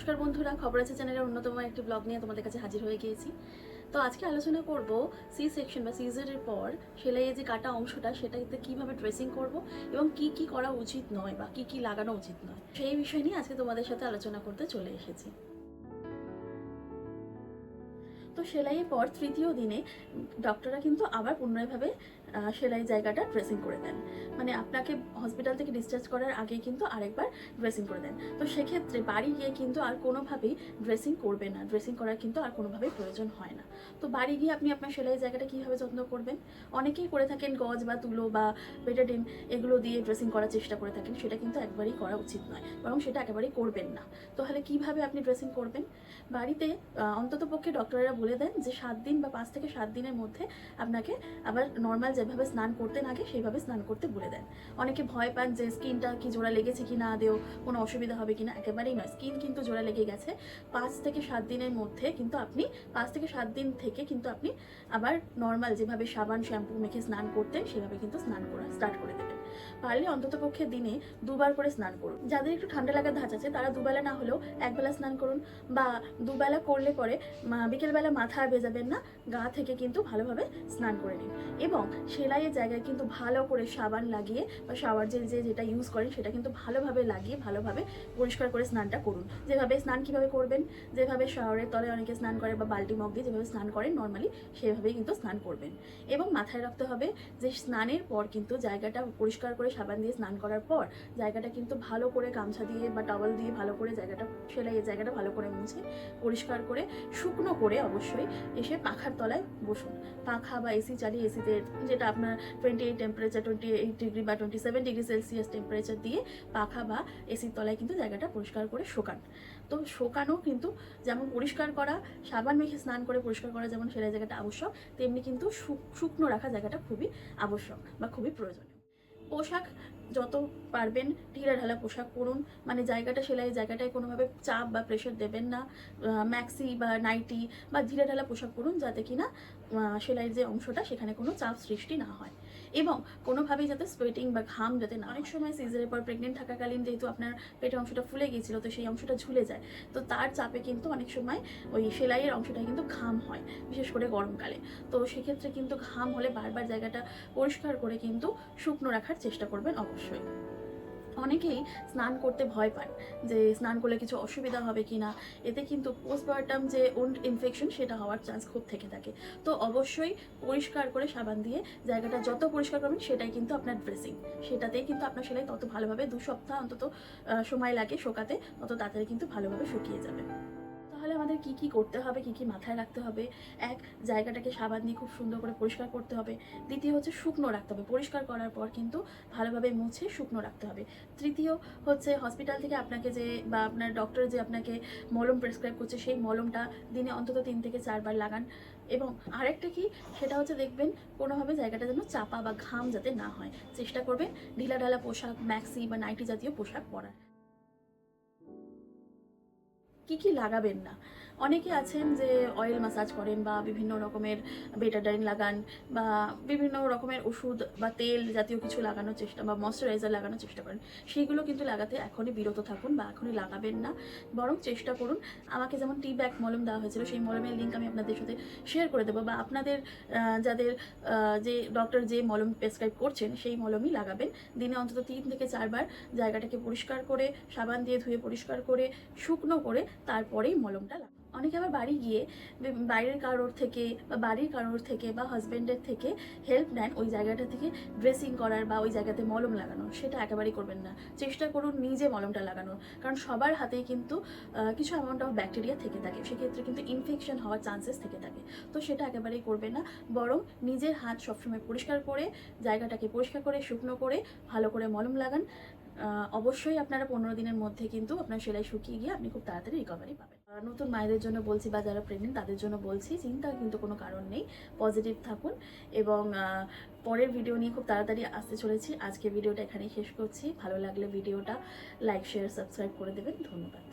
নমস্কার বন্ধুরা, খবর আছে চ্যানেলের অন্যতম একটি ব্লগ নিয়ে তোমাদের কাছে হাজির হয়ে গিয়েছি। তো আজকে আলোচনা করব সি সেকশন বা সিজারের পর সেলাইয়ের যে কাটা অংশটা, সেটাতে কীভাবে ড্রেসিং করব এবং কি কি করা উচিত নয় বা কি কি লাগানো উচিত নয়, সেই বিষয় নিয়ে আজকে তোমাদের সাথে আলোচনা করতে চলে এসেছি। তো সেলাইয়ের পর তৃতীয় দিনে ডক্টররা কিন্তু আবার পুনরায়ভাবে সেলাই জায়গাটা ড্রেসিং করে দেন। মানে আপনাকে হসপিটাল থেকে ডিসচার্জ করার আগে কিন্তু আরেকবার ড্রেসিং করে দেন। তো সেক্ষেত্রে বাড়ি গিয়ে কিন্তু আর কোনোভাবেই ড্রেসিং করবে না। ড্রেসিং করার কিন্তু আর কোনোভাবেই প্রয়োজন হয় না। তো বাড়ি গিয়ে আপনি আপনার সেলাই জায়গাটা কীভাবে যত্ন করবেন? অনেকেই করে থাকেন গজ বা তুলো বা বেটাডিন এগুলো দিয়ে ড্রেসিং করার চেষ্টা করে থাকেন। সেটা কিন্তু একবারেই করা উচিত নয়, বরং সেটা একেবারেই করবেন না। তাহলে কীভাবে আপনি ড্রেসিং করবেন? বাড়িতে অন্তত পক্ষে ডক্টররা বলে দেন যে সাত দিন বা পাঁচ থেকে সাত দিনের মধ্যে আপনাকে আবার নর্মাল যেভাবে স্নান করতেন আগে সেইভাবে স্নান করতে বলে দেন। অনেকে ভয় পান যে স্কিনটা কি জোড়া লেগেছে কি না দেও কোনো অসুবিধা হবে কি না একেবারেই নয়। স্কিন কিন্তু জোড়া লেগে গেছে। পাঁচ থেকে সাত দিনের মধ্যে কিন্তু আপনি, পাঁচ থেকে সাত দিন থেকে কিন্তু আপনি আবার নর্মাল যেভাবে সাবান শ্যাম্পু মেখে স্নান করতেন, সেভাবে কিন্তু স্নান করা স্টার্ট করে দেবেন। পারলে অন্তত পক্ষে দিনে দুবার করে স্নান করুন। যাদের একটু ঠান্ডা লাগার ধাঁচ আছে, তারা দুবেলা না হলেও একবেলা স্নান করুন বা দুবেলা করলে পরে বিকেলবেলা মাথা ভেজাবেন না, গা থেকে কিন্তু ভালোভাবে স্নান করে নিন। এবং সেলাইয়ের জায়গায় কিন্তু ভালো করে সাবান লাগিয়ে বা শাওয়ার জেল যে যেটা ইউজ করেন, সেটা কিন্তু ভালোভাবে লাগিয়ে ভালোভাবে পরিষ্কার করে স্নানটা করুন। যেভাবে স্নান কীভাবে করবেন, যেভাবে শাওয়ারের তলে অনেকে স্নান করে বা বালতি মগ দিয়ে যেভাবে স্নান করেন নর্মালি সেভাবেই কিন্তু স্নান করবেন। এবং মাথায় রাখতে হবে যে স্নানের পর কিন্তু জায়গাটা পরিষ্কার করে সাবান দিয়ে স্নান করার পর জায়গাটা কিন্তু ভালো করে গামছা দিয়ে বা টাওয়াল দিয়ে ভালো করে জায়গাটা, সেলাইয়ের জায়গাটা ভালো করে মুছে পরিষ্কার করে শুকনো করে অবশ্যই এসে পাখার তলায় বসুন। পাখা বা এসি চালিয়ে এসিতে যেটা আপনার twenty eight temperature twenty eight degree বা twenty seven degree celsius temperature দিয়ে পাখা বা এসির তলায় কিন্তু জায়গাটা পরিষ্কার করে শোকান। তো শোকানো কিন্তু যেমন পরিষ্কার করা, সাবান মেখে স্নান করে পরিষ্কার করা যেমন সেলাই জায়গাটা আবশ্যক, তেমনি কিন্তু শুকনো রাখা জায়গাটা খুবই আবশ্যক বা খুবই প্রয়োজনীয়। পোশাক যত পারবেন ঢিলা ঢালা পোশাক পরুন। মানে জায়গাটা সেলাই জায়গাটায় কোনোভাবে চাপ বা প্রেশার দেবেন না। ম্যাক্সি বা নাইটি বা ঢিলা ঢালা পোশাক পরুন যাতে কিনা আহ, সেলাইয়ের যে অংশটা সেখানে কোনো চাপ সৃষ্টি না হয়। এবং কোনোভাবেই যাতে সোয়েটিং বা ঘাম যাতে না অনেক সময় সিজারের পর প্রেগনেন্ট থাকাকালীন যেহেতু আপনার পেটের অংশটা ফুলে গিয়েছিল তো সেই অংশটা ঝুলে যায়। তো তার চাপে কিন্তু অনেক সময় ওই সেলাইয়ের অংশটায় কিন্তু ঘাম হয় বিশেষ করে গরমকালে। তো সেক্ষেত্রে কিন্তু ঘাম হলে বারবার জায়গাটা পরিষ্কার করে কিন্তু শুকনো রাখার চেষ্টা করবেন অবশ্যই। অনেকেই স্নান করতে ভয় পান যে স্নান করলে কিছু অসুবিধা হবে কি না এতে কিন্তু পোস্টমার্টাম যে উন্ড ইনফেকশন সেটা হওয়ার চান্স খুব থেকে থাকে। তো অবশ্যই পরিষ্কার করে সাবান দিয়ে জায়গাটা যত পরিষ্কার করবেন সেটাই কিন্তু আপনার ড্রেসিং সেটাতেই কিন্তু আপনার সেলাই তত ভালোভাবে দু সপ্তাহ অন্তত সময় লাগে শোকাতে, তত তাড়াতাড়ি কিন্তু ভালোভাবে শুকিয়ে যাবে। তাহলে আমাদের কি কি করতে হবে, কি কি মাথায় রাখতে হবে? এক, জায়গাটাকে সাবান দিয়ে খুব সুন্দর করে পরিষ্কার করতে হবে। দ্বিতীয় হচ্ছে শুকনো রাখতে হবে। পরিষ্কার করার পর কিন্তু ভালোভাবে মুছে শুকনো রাখতে হবে। তৃতীয় হচ্ছে হসপিটাল থেকে আপনাকে যে বা আপনার ডক্টর যে আপনাকে মলম প্রেসক্রাইব করছে, সেই মলমটা দিনে অন্তত তিন থেকে চারবার লাগান। এবং আরেকটা কি, সেটা হচ্ছে দেখবেন কোনোভাবে জায়গাটা যেন চাপা বা ঘাম যাতে না হয়। চেষ্টা করবেন ঢিলা ঢালা পোশাক ম্যাক্সি বা নাইটি জাতীয় পোশাক পরার। কি কি লাগাবেন না। অনেকে আছেন যে অয়েল ম্যাসাজ করেন বা বিভিন্ন রকমের বেটাডাইন লাগান বা বিভিন্ন রকমের ওষুধ বা তেল জাতীয় কিছু লাগানোর চেষ্টা বা ময়শ্চারাইজার লাগানোর চেষ্টা করেন সেইগুলো কিন্তু লাগাতে এখনই বিরত থাকুন বা এখনই লাগাবেন না। বরং চেষ্টা করুন, আমাকে যেমন টি ব্যাগ মলম দেওয়া হয়েছিল, সেই মলমের লিঙ্ক আমি আপনাদের সাথে শেয়ার করে দেবো বা আপনাদের যাদের যে ডক্টর যে মলম প্রেসক্রাইব করছেন, সেই মলমই লাগাবেন। দিনে অন্তত তিন থেকে চারবার জায়গাটাকে পরিষ্কার করে, সাবান দিয়ে ধুয়ে পরিষ্কার করে, শুকনো করে তারপরেই মলমটা লাগান অনেকে আবার বাড়ি গিয়ে বাইরের কারোর থেকে বা বাড়ির কারোর থেকে বা হাজব্যান্ডের থেকে হেল্প নেন ওই জায়গাটা থেকে ড্রেসিং করার বা ওই জায়গাতে মলম লাগানোর। সেটা একেবারেই করবেন না। চেষ্টা করুন নিজে মলমটা লাগানোর। কারণ সবার হাতেই কিন্তু কিছু অ্যামাউন্ট অফ ব্যাকটেরিয়া থেকে থাকে। সেক্ষেত্রে কিন্তু ইনফেকশন হওয়ার চান্সেস থেকে থাকে। তো সেটা একেবারেই করবেন না। বরং নিজের হাত সবসময় পরিষ্কার করে, জায়গাটাকে পরিষ্কার করে, শুকনো করে, ভালো করে মলম লাগান। অবশ্যই আপনারা পনেরো দিনের মধ্যে কিন্তু আপনার সেলাই শুকিয়ে গিয়ে আপনি খুব তাড়াতাড়ি রিকভারি পাবেন। নতুন মায়েদের জন্য বলছি বা যারা প্রেগনেন্ট তাদের জন্য বলছি চিন্তার কিন্তু কোনো কারণ নেই পজিটিভ থাকুন এবং পরের ভিডিও নিয়ে খুব তাড়াতাড়ি আসতে চলেছি। আজকে ভিডিওটা এখানেই শেষ করছি। ভালো লাগলে ভিডিওটা লাইক শেয়ার সাবস্ক্রাইব করে দেবেন। ধন্যবাদ।